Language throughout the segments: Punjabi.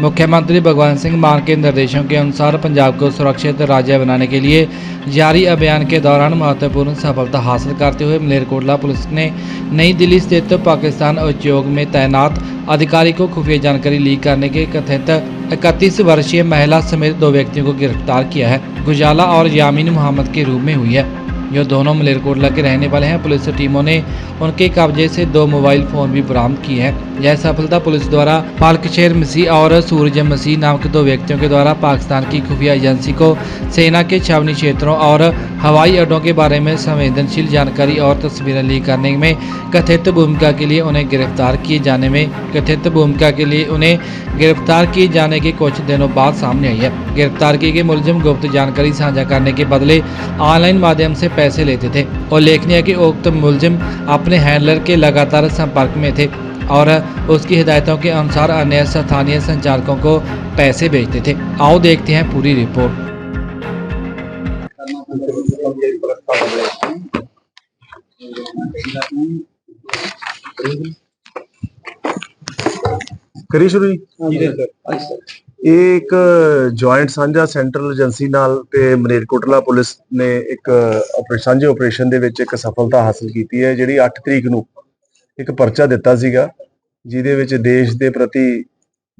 मुख्यमंत्री भगवंत सिंह मान के निर्देशों के अनुसार पंजाब को सुरक्षित राज्य बनाने के लिए जारी अभियान के दौरान महत्वपूर्ण सफलता हासिल करते हुए मलेरकोटला पुलिस ने नई दिल्ली स्थित पाकिस्तान उद्योग में तैनात अधिकारी को खुफिया जानकारी लीक करने के कथित इकतीस वर्षीय महिला समेत दो व्यक्तियों को गिरफ़्तार किया है। गुजाला और यामीन मोहम्मद के रूप में हुई है। जो दोनों मलेरकोटला के रहने वाले हैं। पुलिस टीमों ने उनके कब्जे से दो मोबाइल फ़ोन भी बरामद किए हैं। यह सफलता पुलिस द्वारा पालकशेर मसीह और सूरज मसीह नाम के दो व्यक्तियों के द्वारा पाकिस्तान की खुफिया एजेंसी को सेना के छावनी क्षेत्रों और हवाई अड्डों के बारे में संवेदनशील जानकारी और तस्वीरें लीक करने में कथित भूमिका के लिए उन्हें गिरफ़्तार किए जाने में कथित भूमिका के लिए उन्हें गिरफ़्तार किए जाने के कुछ दिनों बाद सामने आई है। गिरफ़्तार किए गए मुलजिम गुप्त जानकारी साझा करने के बदले ऑनलाइन माध्यम से पैसे लेते थे। और लेखनीय कि उक्त मुलजिम अपने हैंडलर के लगातार संपर्क में थे। और उसकी हिदायतों के अनुसार अन्य स्थानीय संचालकों को पैसे भेजते थे आओ देखते हैं पूरी रिपोर्ट ਕਰੀ ਸ਼ੁਰੂ ਜੀ ਇਹ ਇੱਕ ਜੁਆਇੰਟ ਸਾਂਝਾ ਸੈਂਟਰਲ ਏਜੰਸੀ ਨਾਲ ਤੇ ਮਲੇਰਕੋਟਲਾ ਪੁਲਿਸ ਨੇ ਇੱਕ ਆਪਰੇ ਸਾਂਝੇ ਆਪਰੇਸ਼ਨ ਦੇ ਵਿੱਚ ਇੱਕ ਸਫਲਤਾ ਹਾਸਲ ਕੀਤੀ ਹੈ ਜਿਹੜੀ 8 ਤਰੀਕ ਨੂੰ ਇੱਕ ਪਰਚਾ ਦਿੱਤਾ ਸੀਗਾ ਜਿਹਦੇ ਵਿੱਚ ਦੇਸ਼ ਦੇ ਪ੍ਰਤੀ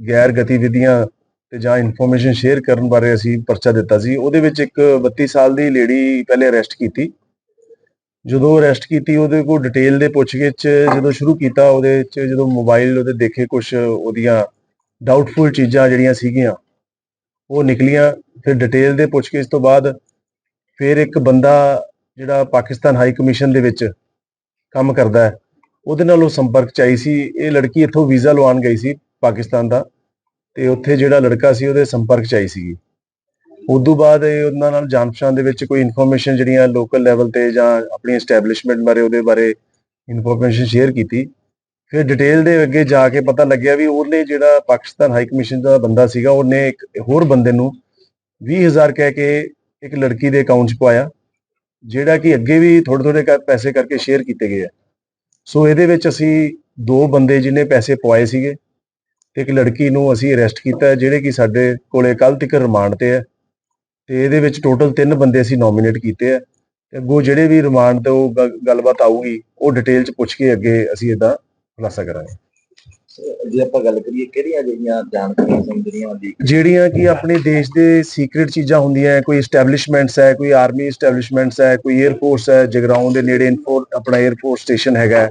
ਗੈਰ ਗਤੀਵਿਧੀਆਂ ਤੇ ਜਾਂ ਇਨਫੋਰਮੇਸ਼ਨ ਸ਼ੇਅਰ ਕਰਨ ਬਾਰੇ ਅਸੀਂ ਪਰਚਾ ਦਿੱਤਾ ਸੀ। ਉਹਦੇ ਵਿੱਚ ਇੱਕ 32 ਸਾਲ ਦੀ ਲੇਡੀ ਪਹਿਲੇ ਅਰੈਸਟ ਕੀਤੀ। ਜਦੋਂ ਅਰੈਸਟ ਕੀਤੀ, ਉਹਦੇ ਕੋਲ ਡਿਟੇਲ ਦੇ ਪੁੱਛਗਿੱਛ ਜਦੋਂ ਸ਼ੁਰੂ ਕੀਤਾ, ਉਹਦੇ ਚ ਜਦੋਂ ਮੋਬਾਈਲ ਉਹਦੇ ਦੇਖੇ ਕੁਝ ਉਹਦੀਆਂ ਡਾਊਟਫੁਲ ਚੀਜ਼ਾਂ ਜਿਹੜੀਆਂ ਸੀਗੀਆਂ, ਉਹ ਨਿਕਲੀਆਂ। ਫਿਰ ਡਿਟੇਲ ਦੇ ਪੁੱਛਗਿੱਛ ਤੋਂ ਬਾਅਦ ਫਿਰ ਇੱਕ ਬੰਦਾ ਜਿਹੜਾ ਪਾਕਿਸਤਾਨ ਹਾਈ ਕਮਿਸ਼ਨ ਦੇ ਵਿੱਚ ਕੰਮ ਕਰਦਾ ਹੈ। ਉਹਦੇ ਨਾਲ ਉਹ ਸੰਪਰਕ ਚ ਆਈ ਸੀ। ਇਹ ਲੜਕੀ ਇੱਥੋਂ ਵੀਜ਼ਾ ਲਵਾਉਣ ਗਈ ਸੀ ਪਾਕਿਸਤਾਨ ਦਾ ਤੇ ਉੱਥੇ ਜਿਹੜਾ ਲੜਕਾ ਸੀ ਉਹਦੇ ਸੰਪਰਕ ਚ ਆਈ ਸੀਗੀ। ਤੋਂ ਬਾਅਦ ਇਹ ਉਹਨਾਂ ਨਾਲ ਜਾਣ ਪਛਾਣ ਦੇ ਵਿੱਚ ਕੋਈ ਇਨਫੋਰਮੇਸ਼ਨ ਜਿਹੜੀਆਂ ਲੋਕਲ ਲੈਵਲ ਤੇ ਜਾਂ ਆਪਣੀ ਐਸਟੈਬਲਿਸ਼ਮੈਂਟ ਬਾਰੇ ਉਹਦੇ ਬਾਰੇ ਇਨਫੋਰਮੇਸ਼ਨ ਸ਼ੇਅਰ ਕੀਤੀ। ਫਿਰ ਡਿਟੇਲ ਦੇ ਅੱਗੇ ਜਾ ਕੇ ਪਤਾ ਲੱਗਿਆ ਵੀ ਉਹਨੇ ਜਿਹੜਾ ਪਾਕਿਸਤਾਨ ਹਾਈ ਕਮਿਸ਼ਨ ਦਾ ਬੰਦਾ ਸੀਗਾ, ਉਹਨੇ ਇੱਕ ਹੋਰ ਬੰਦੇ ਨੂੰ 20000 ਕਹਿ ਕੇ ਇੱਕ ਲੜਕੀ ਦੇ ਅਕਾਊਂਟ 'ਚ ਪਾਇਆ, ਜਿਹੜਾ ਕਿ ਅੱਗੇ ਵੀ ਥੋੜੇ ਥੋੜੇ ਪੈਸੇ ਕਰਕੇ ਸ਼ੇਅਰ ਕੀਤੇ ਗਏ ਆ। ਸੋ ਇਹਦੇ ਵਿੱਚ ਅਸੀਂ ਦੋ ਬੰਦੇ ਜਿਹਨੇ ਪੈਸੇ ਪਵਾਏ ਸੀਗੇ ਤੇ ਇੱਕ ਲੜਕੀ ਨੂੰ ਅਸੀਂ ਅਰੈਸਟ ਕੀਤਾ, ਜਿਹੜੇ ਕਿ ਸਾਡੇ ਕੋਲੇ ਕੱਲ ਤੱਕ ਰਿਮਾਂਡ ਤੇ ਹੈ। ਤੇ ਇਹਦੇ ਵਿੱਚ ਟੋਟਲ ਤਿੰਨ ਬੰਦੇ ਅਸੀਂ ਨੋਮੀਨੇਟ ਕੀਤੇ ਆ ਤੇ ਅੱਗੋਂ ਜਿਹੜੇ ਵੀ ਰਿਮਾਂਡ ਤੇ ਉਹ ਗ- ਗੱਲਬਾਤ ਆਊਗੀ, ਉਹ ਡਿਟੇਲ ਚ ਪੁੱਛ ਕੇ ਅੱਗੇ ਅਸੀਂ ਇਹਦਾ ਖੁਲਾਸਾ ਕਰਾਂਗੇ। ਜੇ ਆਪਾਂ ਗੱਲ ਕਰੀਏ ਕਿਹੜੀਆਂ ਜਿਹੜੀਆਂ ਜਾਣਕਾਰੀਆਂ ਜਿਹੜੀਆਂ ਲੀਕ ਜਿਹੜੀਆਂ ਕਿ ਆਪਣੇ ਦੇਸ਼ ਦੇ ਸੀਕ੍ਰੀਟ ਚੀਜ਼ਾਂ ਹੁੰਦੀਆਂ ਕੋਈ ਐਸਟੈਬਲਿਸ਼ਮੈਂਟਸ ਹੈ ਕੋਈ ਆਰਮੀ ਐਸਟੈਬਲਿਸ਼ਮੈਂਟਸ ਹੈ ਕੋਈ 에ਅਰ ਫੋਰਸ ਹੈ ਜਗਰਾਉਂ ਦੇ ਨੇੜੇ ਆਪਣਾ 에ਅਰ ਫੋਰਸ ਸਟੇਸ਼ਨ ਹੈਗਾ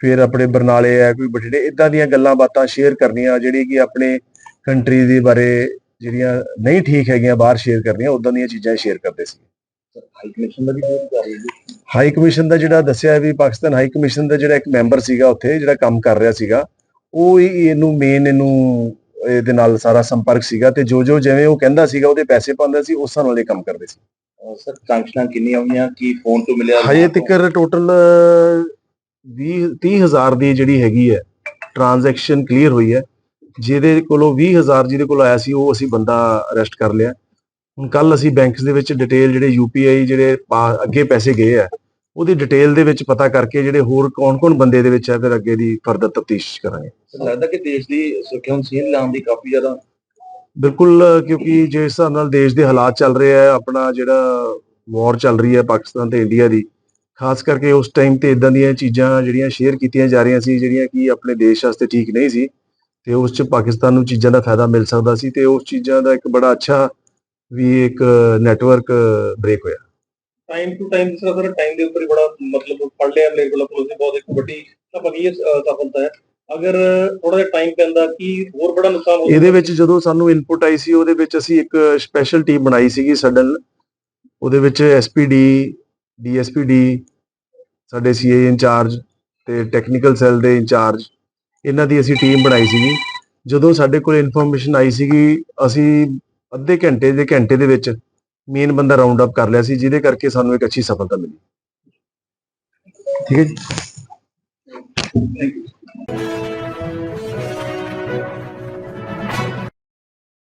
ਫਿਰ ਆਪਣੇ ਬਰਨਾਲੇ ਹੈ ਕੋਈ ਬਠਿੰਡੇ ਇਦਾਂ ਦੀਆਂ ਗੱਲਾਂ ਬਾਤਾਂ ਸ਼ੇਅਰ ਕਰਨੀਆਂ ਜਿਹੜੀ ਕਿ ਆਪਣੇ ਕੰਟਰੀ ਦੇ ਬਾਰੇ ਜਿਹੜੀਆਂ ਨਹੀਂ ਠੀਕ ਹੈਗੀਆਂ ਬਾਹਰ ਸ਼ੇਅਰ ਕਰਨੀਆਂ ਉਦਾਂ ਦੀਆਂ ਚੀਜ਼ਾਂ ਸ਼ੇਅਰ ਕਰਦੇ ਸੀ। ਹਾਈ ਕਮਿਸ਼ਨ ਦਾ ਵੀ ਦੂਰ ਕਰ ਰਹੀ ਹੈ ਹਾਈ ਕਮਿਸ਼ਨ ਦਾ ਜਿਹੜਾ ਦੱਸਿਆ ਵੀ ਪਾਕਿਸਤਾਨ ਹਾਈ ਕਮਿਸ਼ਨ ਦਾ ਜਿਹੜਾ ਇੱਕ ਮੈਂਬਰ ਸੀਗਾ ਉੱਥੇ ਜਿਹੜਾ ਕੰਮ ਕਰ ਰਿਹਾ ਸੀਗਾ ਉਹ ਹੀ ਇਹਨੂੰ ਮੇਨ ਇਹਨੂੰ ਇਹਦੇ ਨਾਲ ਸਾਰਾ ਸੰਪਰਕ ਸੀਗਾ ਤੇ ਜੋ ਜੋ ਜਿਵੇਂ ਉਹ ਕਹਿੰਦਾ ਸੀਗਾ ਉਹਦੇ ਪੈਸੇ ਪਾਉਂਦਾ ਸੀ ਉਸ ਨਾਲ ਇਹ ਕੰਮ ਕਰਦੇ ਸੀ। ਸਰ ਸੈਂਕਸ਼ਨਾਂ ਕਿੰਨੀਆਂ ਹੋਈਆਂ? ਕੀ ਫੋਨ ਤੋਂ ਮਿਲਿਆ? ਹਜੇ ਤੱਕ ਟੋਟਲ 20 30000 ਦੀ ਜਿਹੜੀ ਹੈਗੀ ਹੈ ਟ੍ਰਾਂਜੈਕਸ਼ਨ ਕਲੀਅਰ ਹੋਈ ਹੈ। ਜਿਹਦੇ ਕੋਲੋਂ 20000 ਜਿਹਦੇ ਕੋਲ ਆਇਆ ਸੀ ਉਹ ਅਸੀਂ ਬੰਦਾ ਅਰੈਸਟ ਕਰ ਲਿਆ। ਹੁਣ ਕੱਲ ਅਸੀਂ ਬੈਂਕਸ ਦੇ ਵਿੱਚ ਡਿਟੇਲ ਜਿਹੜੇ ਯੂਪੀਆਈ ਜਿਹੜੇ ਅੱਗੇ ਪੈਸੇ ਗਏ ਆ ਉਹਦੀ ਡਿਟੇਲ ਦੇ ਵਿੱਚ ਪਤਾ ਕਰਕੇ ਜਿਹੜੇ ਹੋਰ ਕੌਣ-ਕੌਣ ਬੰਦੇ ਦੇ ਵਿੱਚ ਹੈ ਫਿਰ ਅੱਗੇ ਦੀ ਫਰਦਰ ਤਫਤੀਸ਼ ਕਰਾਂਗੇ। ਲੱਗਦਾ ਕਿ ਦੇਸ਼ ਦੀ ਸੁਰੱਖਿਆ ਨੂੰ ਸੀਲ ਲਾਉਣ ਦੀ ਕਾਫੀ ਜ਼ਿਆਦਾ ਬਿਲਕੁਲ ਕਿਉਂਕਿ ਜਿਸ ਹਿਸਾਬ ਨਾਲ ਦੇਸ਼ ਦੇ ਹਾਲਾਤ ਚੱਲ ਰਹੇ ਆ ਆਪਣਾ ਜਿਹੜਾ ਵਾਰ ਚੱਲ ਰਹੀ ਹੈ ਪਾਕਿਸਤਾਨ ਤੇ ਇੰਡੀਆ ਦੀ ਖਾਸ ਕਰਕੇ ਉਸ ਟਾਈਮ ਤੇ ਇਦਾਂ ਦੀਆਂ ਚੀਜ਼ਾਂ ਜਿਹੜੀਆਂ ਸ਼ੇਅਰ ਕੀਤੀਆਂ ਜਾ ਰਹੀਆਂ ਸੀ ਜਿਹੜੀਆਂ ਕਿ ਆਪਣੇ ਦੇਸ਼ ਵਾਸਤੇ ਠੀਕ ਨਹੀਂ ਸੀ ਤੇ ਉਸ ਚ ਪਾਕਿਸਤਾਨ ਨੂੰ ਚੀਜ਼ਾਂ ਦਾ ਫਾਇਦਾ ਮਿਲ ਸਕਦਾ ਸੀ ਤੇ ਉਸ ਚੀਜ਼ਾਂ ਦਾ ਇੱਕ ਬੜਾ ਅੱਛਾ ਵੀ ਇੱਕ ਨੈਟਵਰਕ ਬ੍ਰੇਕ ਹੋਇਆ। ਟਾਈਮ ਟੂ ਟਾਈਮ ਜਿਸ ਤਰ੍ਹਾਂ ਟਾਈਮ ਦੇ ਉੱਪਰ ਹੀ ਬੜਾ ਮਤਲਬ ਫੜ ਲਿਆ ਮੇਰੇ ਕੋਲ ਪੁਲਿਸ ਨੇ ਬਹੁਤ ਇੱਕ ਵੱਡੀ ਕੀ ਸਫਲਤਾ ਹੈ। ਅਗਰ ਥੋੜਾ ਜਿਹਾ ਟਾਈਮ ਪੈਂਦਾ ਕੀ ਹੋਰ ਬੜਾ ਨੁਕਸਾਨ ਹੋ ਇਹਦੇ ਵਿੱਚ ਜਦੋਂ ਸਾਨੂੰ ਇਨਪੁਟ ਆਈ ਸੀ ਉਹਦੇ ਵਿੱਚ ਅਸੀਂ ਇੱਕ ਸਪੈਸ਼ਲ ਟੀਮ ਬਣਾਈ ਸੀਗੀ ਸਡਨ ਉਹਦੇ ਵਿੱਚ ਐਸਪੀਡੀ ਡੀਐਸਪੀਡੀ ਸਾਡੇ ਸੀਏ ਇੰਚਾਰਜ ਤੇ ਟੈਕਨੀਕਲ ਸੈੱਲ ਦੇ ਇੰਚਾਰਜ ਇਹਨਾਂ ਦੀ ਅਸੀਂ ਟੀਮ ਬਣਾਈ ਸੀਗੀ। ਜਦੋਂ ਸਾਡੇ ਕੋਲ ਇਨਫੋਰਮੇਸ਼ਨ ਆਈ ਸੀਗੀ ਅਸੀਂ ਅੱਧੇ ਘੰਟੇ ਦੇ ਘੰਟੇ ਦੇ ਵਿੱਚ ਮੇਨ ਬੰਦਾ ਰਾਉਂਡ ਅਪ ਕਰ ਲਿਆ ਸੀ, ਜਿਹਦੇ ਕਰਕੇ ਸਾਨੂੰ ਇੱਕ ਅੱਛੀ ਸਫਲਤਾ ਮਿਲੀ। ਠੀਕ ਹੈ ਜੀ?